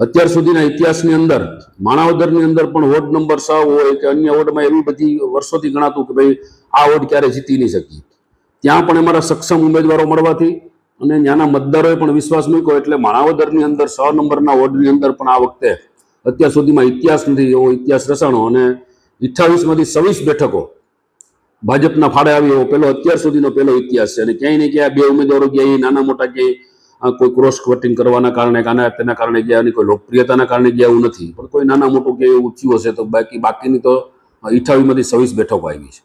અત્યાર સુધીના ઇતિહાસની અંદર, માણાવદરની અંદર પણ વોર્ડ નંબર છ હોય કે અન્ય વોર્ડમાં એવી બધી વર્ષોથી ગણાતું કે ભાઈ આ વોર્ડ ક્યારે જીતી નહીં શકીએ. ત્યાં પણ અમારા સક્ષમ ઉમેદવારો મળવાથી અને ત્યાંના મતદારોએ પણ વિશ્વાસ મૂક્યો એટલે માણાવદરની અંદર છ નંબરના વોર્ડની અંદર પણ આ વખતે અત્યાર સુધીમાં ઇતિહાસ નથી, એવો ઇતિહાસ રચાણો અને અઠ્ઠાવીસમાંથી છવ્વીસ બેઠકો ભાજપના ફાળે આવી એવો પેલો અત્યાર સુધીનો પેલો ઇતિહાસ છે. અને ક્યાંય ને ક્યાંય બે ઉમેદવારો ક્યાંય નાના મોટા ક્યાંય કોઈ ક્રોસ વોટિંગ કરવાના કારણે કાના તેના કારણે ગયા કોઈ લોકપ્રિયતાના કારણે ગયા એવું નથી. પણ કોઈ નાના મોટું કે એવું થયું હશે તો બાકી, બાકીની તો અઠ્ઠાવીસમાંથી સવીસ બેઠકો આવી છે.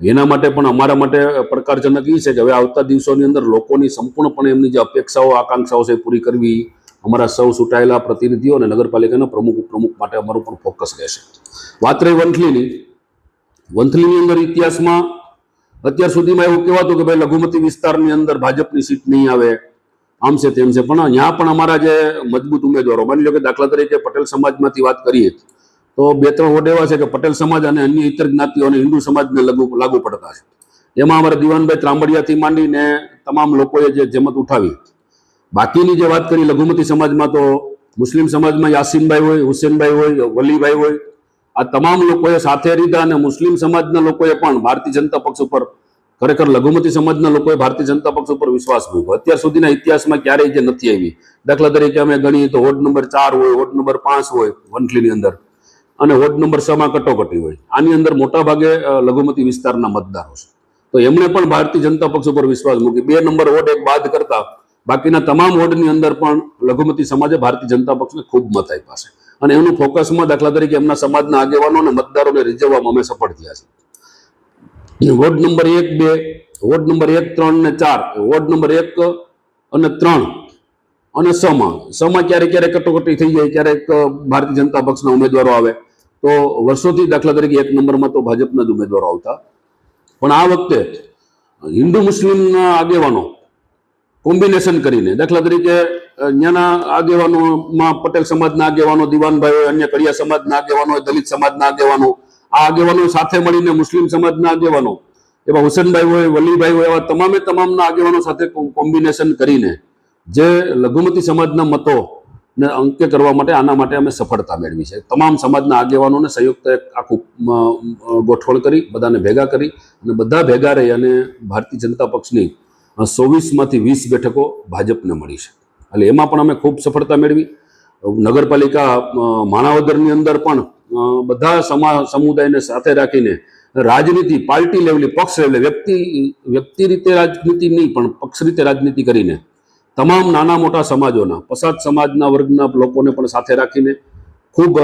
એના માટે પણ અમારા માટે પડકારજનક એ છે કે હવે આવતા દિવસોની અંદર લોકોની સંપૂર્ણપણે એમની જે અપેક્ષાઓ, આકાંક્ષાઓ છે પૂરી કરવી અમારા સૌ ચૂંટાયેલા પ્રતિનિધિઓ અને નગરપાલિકાના પ્રમુખ પ્રમુખ માટે અમારું પણ ફોકસ રહેશે. વાત રહી વંથલીની. વંથલીની અંદર ઇતિહાસમાં અત્યાર સુધીમાં એવું કહેવાતું કે ભાઈ લઘુમતી વિસ્તારની અંદર ભાજપની સીટ નહીં આવે. આમ છે તેમ છે. પણ ત્યાં પણ અમારા જે મજબૂત ઉમેદવારો, માની લો કે દાખલા તરીકે પટેલ સમાજમાંથી વાત કરીએ તો બે ત્રણ વોર્ડ એવા છે કે પટેલ સમાજ અને અન્ય ઇતર જ્ઞાતિઓ અને હિન્દુ સમાજને લાગુ લાગુ પડતા છે. એમાં અમારા દિવાનભાઈ ત્રાંબડિયાથી માંડીને તમામ લોકોએ જે જેમત ઉઠાવી. બાકીની જે વાત કરી લઘુમતી સમાજમાં તો મુસ્લિમ સમાજમાં યાસીમભાઈ હોય, હુસેનભાઈ હોય, વલીભાઈ હોય, આ તમામ લોકોએ સાથે રીધા અને મુસ્લિમ સમાજના લોકોએ પણ ભારતીય જનતા પક્ષ ઉપર ખરેખર લઘુમતી સમાજના લોકોએ ભારતીય જનતા પક્ષ ઉપર વિશ્વાસ મૂક્યો. અત્યાર સુધીના ઇતિહાસમાં ક્યારેય જે નથી આવી. દાખલા તરીકે અમે ગણીએ તો વોર્ડ નંબર ચાર હોય, વોર્ડ નંબર પાંચ હોય વંથલીની અંદર. અને વોર્ડ નંબર છ માં કટોકટી હોય. આની અંદર મોટા ભાગે લઘુમતી વિસ્તારના મતદારો છે. તો એમણે પણ ભારતીય જનતા પક્ષ ઉપર વિશ્વાસ મૂકી બે નંબર વોર્ડ એક બાદ કરતા બાકીના તમામ વોર્ડની અંદર પણ લઘુમતી સમાજે ભારતીય જનતા પક્ષને ખૂબ મત આપ્યા છે. અને એમનું ફોકસમાં દાખલા તરીકે એમના સમાજના આગેવાનો અને મતદારોને રીઝવવામાં અમે સફળ થયા છે વોર્ડ નંબર એક બે, વોર્ડ નંબર એક ત્રણ ને ચાર, વોર્ડ નંબર એક અને ત્રણ. અને સમા, સમાં ક્યારેક ક્યારેક કટોકટી થઈ જાય, ક્યારેક ભારતીય જનતા પક્ષના ઉમેદવારો આવે. તો વર્ષોથી દાખલા તરીકે એક નંબરમાં તો ભાજપના જ ઉમેદવારો આવતા. પણ આ વખતે હિન્દુ મુસ્લિમના આગેવાનો કોમ્બિનેશન કરીને, દાખલા તરીકે ત્યાંના આગેવાનોમાં પટેલ સમાજના આગેવાનો, દિવાનભાઈ અન્ય કડિયા સમાજના આગેવાનો દલિત સમાજના આગેવાનો આ આગેવાનો સાથે મળીને મુસ્લિમ સમાજના આગેવાનો, એવા હુસેનભાઈ હોય વલીભાઈ હોય એવા તમામે તમામના આગેવાનો સાથે કોમ્બિનેશન કરીને જે લઘુમતી સમાજના મતો ને અંકે કરવા માટે આના માટે અમે સફળતા મેળવી છે. તમામ સમાજના આગેવાનોને સંયુક્ત એક આખું ગોઠવણ કરી, બધાને ભેગા કરી અને બધા ભેગા રહી અને ભારતીય જનતા પક્ષની સોવીસમાંથી વીસ બેઠકો ભાજપને મળી છે. એટલે એમાં પણ અમે ખૂબ સફળતા મેળવી. નગરપાલિકા માણાવદરની અંદર પણ બધા સમા, સમુદાયને સાથે રાખીને રાજનીતિ, પાર્ટી લેવલે પક્ષ લેવલે વ્યક્તિ વ્યક્તિ રીતે રાજનીતિ નહીં, પણ પક્ષ રીતે રાજનીતિ કરીને તમામ નાના મોટા સમાજોના, પસાદ સમાજના વર્ગના લોકોને પણ સાથે રાખીને ખૂબ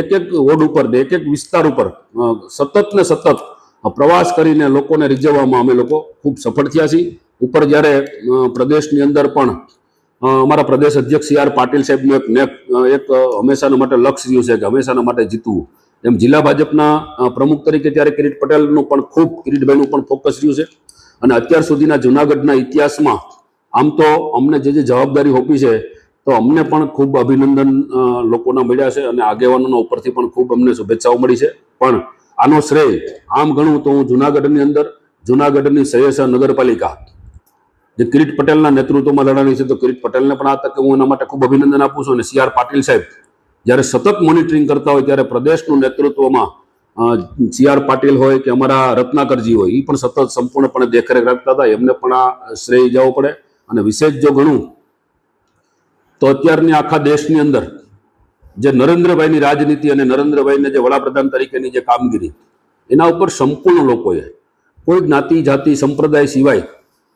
એક એક વોર્ડ ઉપર ને એક એક વિસ્તાર ઉપર સતત ને સતત પ્રવાસ કરીને લોકોને રીઝવવામાં અમે લોકો ખૂબ સફળ થયા છીએ. ઉપર જ્યારે પ્રદેશની અંદર પણ અમારા પ્રદેશ અધ્યક્ષ સી આર પાટીલ સાહેબનું મેં એક હંમેશાના માટે લક્ષ્ય રહ્યું છે કે હંમેશાના માટે જીતવું. એમ જિલ્લા ભાજપના પ્રમુખ તરીકે ત્યારે કિરીટ પટેલનું પણ ખૂબ, કિરીટભાઈનું પણ ફોકસ રહ્યું છે. અને અત્યાર સુધીના જુનાગઢના ઇતિહાસમાં, આમ તો અમને જે જે જવાબદારી હોપી છે, તો અમને પણ ખૂબ અભિનંદન લોકોના મળ્યા છે અને આગેવાનોના ઉપરથી પણ ખૂબ અમને શુભેચ્છાઓ મળી છે. પણ આનો શ્રેય, આમ ગણું તો હું જુનાગઢની અંદર, જુનાગઢની સહેસા નગરપાલિકા જે કિરીટ પટેલના નેતૃત્વમાં લડાણી છે, તો કિરીટ પટેલને પણ આ તકે હું એના માટે ખૂબ અભિનંદન આપું છું. અને સી આર પાટીલ સાહેબ, જ્યારે સતત મોનિટરિંગ કરતા હોય, ત્યારે પ્રદેશનું નેતૃત્વમાં સી આર પાટીલ હોય કે અમારા રત્નાકરજી હોય એ પણ સતત સંપૂર્ણપણે દેખરેખ રાખતા હતા. એમને પણ આ શ્રેય જવો પડે. અને વિશેષ જો ગણું, તો અત્યારની આખા દેશની અંદર જે નરેન્દ્રભાઈની રાજનીતિ અને નરેન્દ્રભાઈને જે વડાપ્રધાન તરીકેની જે કામગીરી, એના ઉપર સંપૂર્ણ લોકોએ, કોઈ જ્ઞાતિ, જાતિ, સંપ્રદાય સિવાય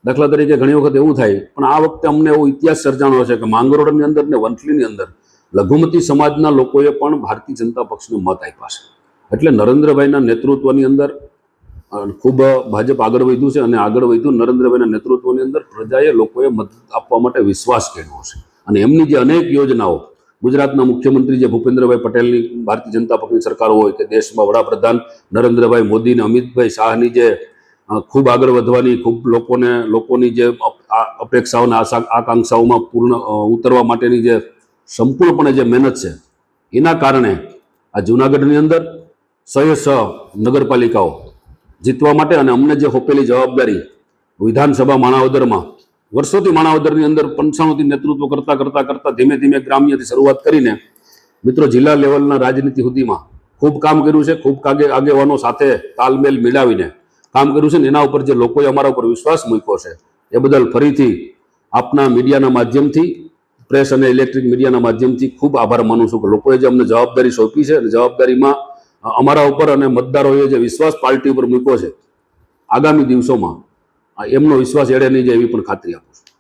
દાખલા તરીકે ઘણી વખત એવું થાય, પણ આ વખતે અમને એવો ઇતિહાસ સર્જાણો છે કે માંગરોળની અંદર ને વંથલીની અંદર લઘુમતી સમાજના લોકોએ પણ ભારતીય જનતા પક્ષને મત આપ્યા છે. એટલે નરેન્દ્રભાઈના નેતૃત્વની અંદર ખૂબ ભાજપ આગળ વધ્યું છે અને આગળ વધ્યું નરેન્દ્રભાઈના નેતૃત્વની અંદર પ્રજાએ લોકોએ મત આપવા માટે વિશ્વાસ કર્યો છે. અને એમની જે અનેક યોજનાઓ, ગુજરાતના મુખ્યમંત્રી જે ભૂપેન્દ્રભાઈ પટેલની, ભારતીય જનતા પક્ષની સરકાર હોય કે દેશમાં વડાપ્રધાન નરેન્દ્રભાઈ મોદી અને અમિતભાઈ શાહની જે ખૂબ આગળ વધવાની, ખૂબ લોકોને, લોકોની જે અપ- આ અપેક્ષાઓ અને આશા, આકાંક્ષાઓમાં પૂર્ણ ઉતરવા માટેની જે સંપૂર્ણપણે જે મહેનત છે, એના કારણે આ જૂનાગઢની અંદર સહે સહ નગરપાલિકાઓ જીતવા માટે અને અમને જે હોપેલી જવાબદારી વિધાનસભા માણાવદરમાં, વર્ષોથી માણાવદરની અંદર પંચાણુંથી નેતૃત્વ કરતાં કરતાં કરતાં ધીમે ધીમે ગ્રામ્યથી શરૂઆત કરીને, મિત્રો જિલ્લા લેવલના રાજનીતિ સુધીમાં ખૂબ કામ કર્યું છે, ખૂબ આગેવાનો સાથે તાલમેલ મિલાવીને કામ કર્યું છે ને, એના ઉપર જે લોકોએ અમારા ઉપર વિશ્વાસ મૂક્યો છે, એ બદલ ફરીથી આપના મીડિયાના માધ્યમથી, પ્રેસ અને ઇલેક્ટ્રિક મીડિયાના માધ્યમથી ખૂબ આભાર માનું છું કે લોકોએ જે અમને જવાબદારી સોંપી છે અને જવાબદારીમાં અમારા ઉપર અને મતદારોએ જે વિશ્વાસ પાર્ટી ઉપર મૂક્યો છે, આગામી દિવસોમાં એમનો વિશ્વાસ એડે નહીં જાય એવી પણ ખાતરી આપું છું.